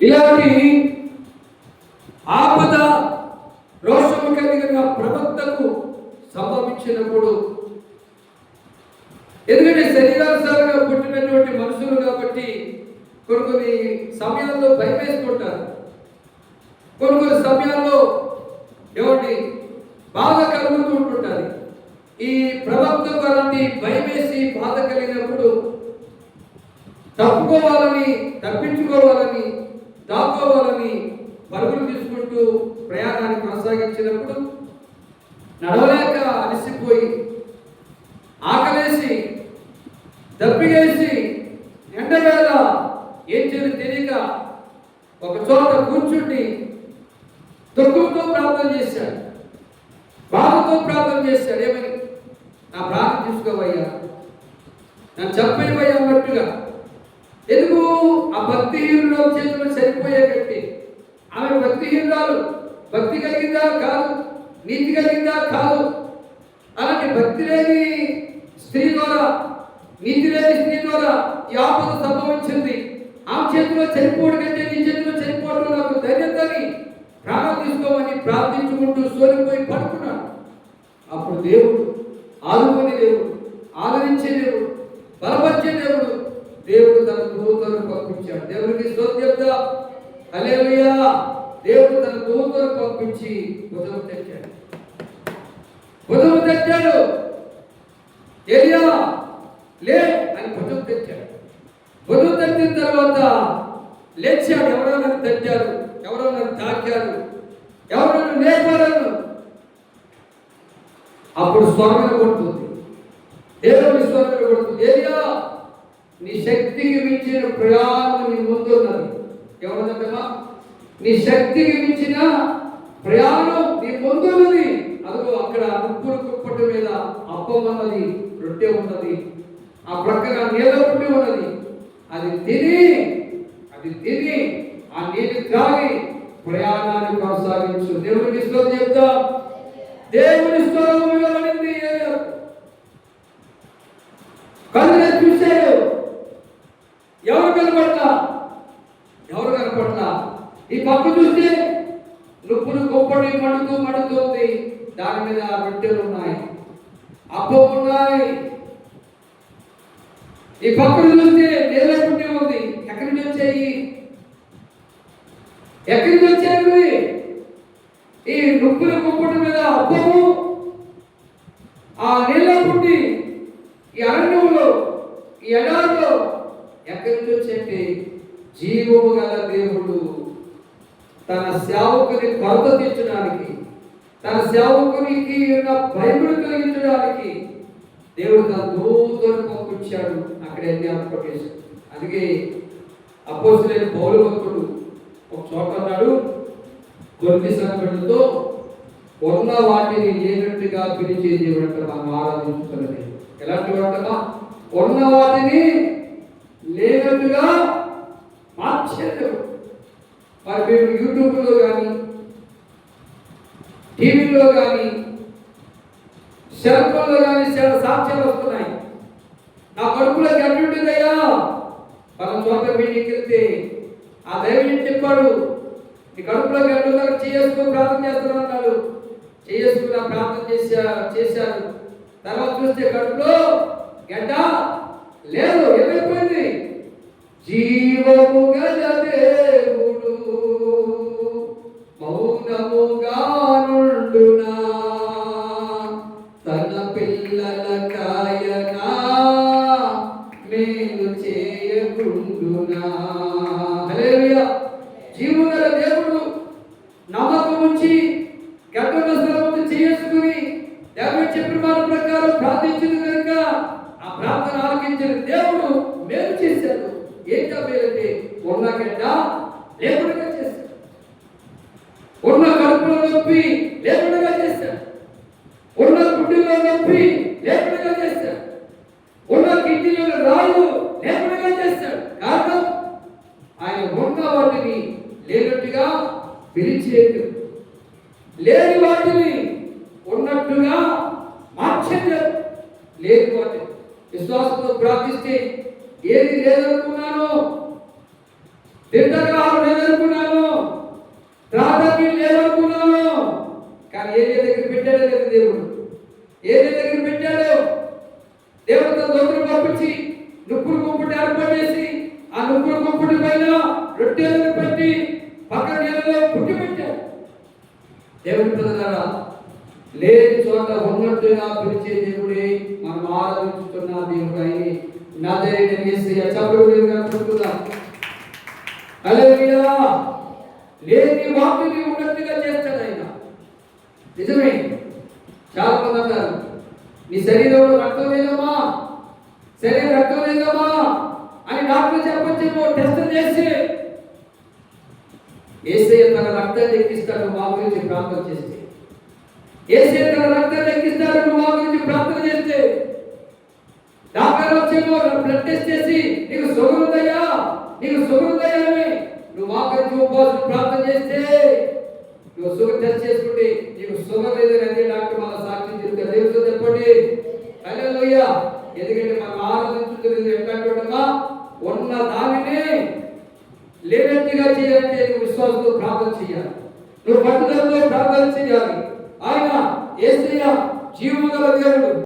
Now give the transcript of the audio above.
ఇలాంటి ఆపద రోషము కలిగిన ప్రవక్తకు సంభవించినప్పుడు ఎందుకంటే శరీరానుసారంగా పుట్టినటువంటి మనుషులు కాబట్టి కొన్ని కొన్ని సమయాల్లో భయం వేసుకుంటారు. కొన్ని కొన్ని సమయాల్లో ఏమండి బాధ కలుగుతూ ఉంటుంటుంది ఈ ప్రవక్తకు అలాంటి భయం వేసి బాధ కలిగినప్పుడు తప్పుకోవాలని తప్పించుకోవాలని దాక్కోవాలని పరుగులు తీసుకుంటూ ప్రయాణాన్ని కొనసాగించినప్పుడు నడవలేక అలసిపోయి ఆకలేసి దప్పిగేసి ఎండవేళ ఏం చేయని తెలియక ఒక చోట కూర్చుండి దుఃఖంతో ప్రార్థన చేశాడు. బాధతో ప్రార్థన చేశాడు. ఏమని? నా ప్రార్థన తీసుకోవయ్యా. నన్ను చెప్పేవయ్యా అన్నట్టుగా. ఎందుకు? ఆ భక్తిహీనుల చేతులు పోయే వ్యక్తి. ఆమె భక్తిహీనురాలు భక్తి కలిగిందా? కాదు. నీతి కలిగిందా? కాదు. అలాంటి భక్తి లేని స్త్రీ ద్వారా నీతి లేని స్త్రీ ద్వారా ఈ ఆపద సంభవించింది. ఆమె చేతిలో చనిపోవడం కంటే నీ చేతిలో చనిపోవడం నాకు ధైర్యతని ప్రాణం తీసుకోమని ప్రార్థించుకుంటూ సోలిపోయి పడుకున్నాడు అప్పుడు దేవుడు ఆదుకునే దేవుడు ఆదరించే దేవుడు బలపరిచే దేవుడు దేవుడు తన దూతను పంపించాడు. దేవుడికి స్తోత్రం చెప్తా. హల్లెలూయా. దేవుడు తన దూతను పంపించి భుజం తెచ్చాడు భుజం తెచ్చాడు ఎలియా లే అని భుజం తెచ్చాడు భుజం తెచ్చిన తర్వాత లేచాడు. ఎవరో నన్ను తెచ్చారు ఎవరో నన్ను తాకారు. ఎవరో నన్ను లేపారను అప్పుడు స్వర్గం కొడుతుంది దేవుని స్వర్గం కొడుతుంది ఏరియా నీ శక్తికి మించిన ప్రయాణం నీ ముందు ఉన్నది దగ్గర నీ శక్తికి మించిన ప్రయాణం నీ పొందున్నది. అదిగో అక్కడ ముప్పులు కుప్పటి మీద అప్పం అన్నది రొట్టె ఉన్నది. ఆ ప్రక్కగా నీళ్ళ రొట్టె ఉన్నది. అది తిని అది తిని ఆ నీళ్ళు త్రాగి ప్రయాణాన్ని కొనసాగించు. దేవుడికి స్తోత్రం చెప్తాం. దేవుని స్వరము వినబడింది. కళ్ళు చూశాడు ఎవరు కనబడి ఎవరు కనపట్ల ఈ పక్క చూస్తే నుప్పులు గొప్పడి మడుతూ మడుతుంది దాని మీద రొట్టెలు ఉన్నాయి. అప్పం ఉన్నాయి. ఈ పక్కన చూస్తే నేలకుంటే ఉంది. ఎక్కడి నుంచి వచ్చాయి? ఎక్కడి నుంచి వచ్చాయి? ఈ నుప్పుల కుప్పటి మీద అప్పము ఆ నీళ్ళ పుట్టి ఈ అరణ్యంలో ఈ ఎడారిలో ఎక్కడి నుంచి వచ్చేటి జీవము గల దేవుడు. తన సేవకుని కొరత తీర్చడానికి తన సేవకునికి ఉన్న భయములు కలిగించడానికి దేవుడు తన దూతను పంపించాడు అక్కడ జ్ఞాపకం చేశాడు అందుకే అపోసులైన పౌరభక్తుడు ఒక చోట అన్నాడు కొన్ని సంఘటనతో ఉన్న వాటిని లేనట్టుగా పిలిచే దేవుడు మనం ఆరాధించుతున్నది ఎలాంటి వాడటమా ఉన్న వాటిని లేనట్టుగా మార్చే దేవుడు. మరి మేము యూట్యూబ్లో కానీ టీవీలో కానీ సెల్ ఫోన్లో కానీ చాలా సాక్ష్యాలు వస్తున్నాయి. నా కడుపులో గడ్డుంటుందయ్యా మనం చోట మీటింగ్కి వెళ్తే ఆ దైవం చెప్పాడు? నీ కడుపులో గడ్డు చేసుకో ప్రార్థన చేస్తున్నాను అన్నాడు. చేసుకుని ప్రార్థన చేశా చేశాను తర్వాత చూస్తే కడుపులో గడ్డ లేదు ఏమైపోయింది? జీవము గదే నేను చేయకుండునా. హల్లెలూయా. దేవుడు నమ్మకం ఉంచి గడ్డల స్థలం చేసుకుని దేవుడు చెప్పిన వారి ప్రకారం ప్రార్థించిన కనుక ఆ ప్రార్థన ఆలకించిన దేవుడు మేలు చేశాడు. ఏంటా మేలంటే ఉన్న గడ్డ లేకుండా చేశాడు. ఉన్న కడుపులో నొప్పి లేకుండా చేశాడు. ఉన్న గుడ్డిలో నొప్పి లేకుండా చేశాడు ఉన్న కిడ్నీలో రాళ్ళు లేకుండా చేశాడు కారణం ఆయన ఉన్న వాటిని లేనట్టుగా పిలిచేది లేని వాటిని ఉన్నట్టుగా మార్చేది లేని వాటిని విశ్వాసంతో ప్రార్థిస్తే ఏది లేదనుకున్నాను తీర్థగ్రహాలు లేదనుకున్నాను ప్రాధాన్యం లేదనుకున్నాను కానీ ఏదే దగ్గర పెట్టాడో లేదు దేవుడు. ఏదే దగ్గర పెట్టాడో దేవుడితో దొంగలు పంపించి నుప్పులు కుంపుటి ఏర్పాటు చేసి ఆ నుప్పులు కుంపుటి పైన రొట్టెలను పెట్టి పక్కన నీళ్ళలో పుట్టి పెట్టాడు దేవుని పిల్లలారా లేని చోట ఉన్నట్టుగా పిలిచే దేవుడే మనం ఆరాధించుతున్న దేవుడు ఆయన. నా దగ్గర యేసయ్య చప్పుడు పుట్టుకుందాం హల్లెలూయా! లేని వాటిని ఉన్నట్టుగా చేస్తాడు ఆయన. నిజమే. చాలా మంది అన్నారు నీ శరీరంలో రక్తం లేదమ్మా శరీరం రక్తం లేదమ్మా అని డాక్టర్ చెప్పొచ్చేమో టెస్ట్ చేసి. ఏసే తన రక్తాన్ని ఎక్కిస్తాడు మా గురించి ప్రార్థన చేస్తే ఏసయ్య తన రక్తాన్ని నువ్వు గురించి ప్రార్థన చేస్తే. డాక్టర్ వచ్చేమో బ్లడ్ టెస్ట్ చేసి నీకు షుగర్ నీకు అని. నువ్వు మా గురించి ఉపవాసం ప్రార్థన చేస్తే నువ్వు షుగర్ టెస్ట్ చేసుకుంటే నీకు షుగర్ లేదని అదే డాక్టర్ మన సాక్షి చెప్తారు దేవుడితో చెప్పండి. హల్లెలూయా. ఎందుకంటే మనం ఆరాధించుతున్నది ఎట్లాంటి ఉన్న దానిని లేనట్టుగా చేయాలంటే నువ్వు విశ్వాసంతో ప్రార్థన చేయాలి. నువ్వు పట్టుదలతో ప్రార్థన చేయాలి. ఆయన ఏసయ్య జీవము గల దేవుడు.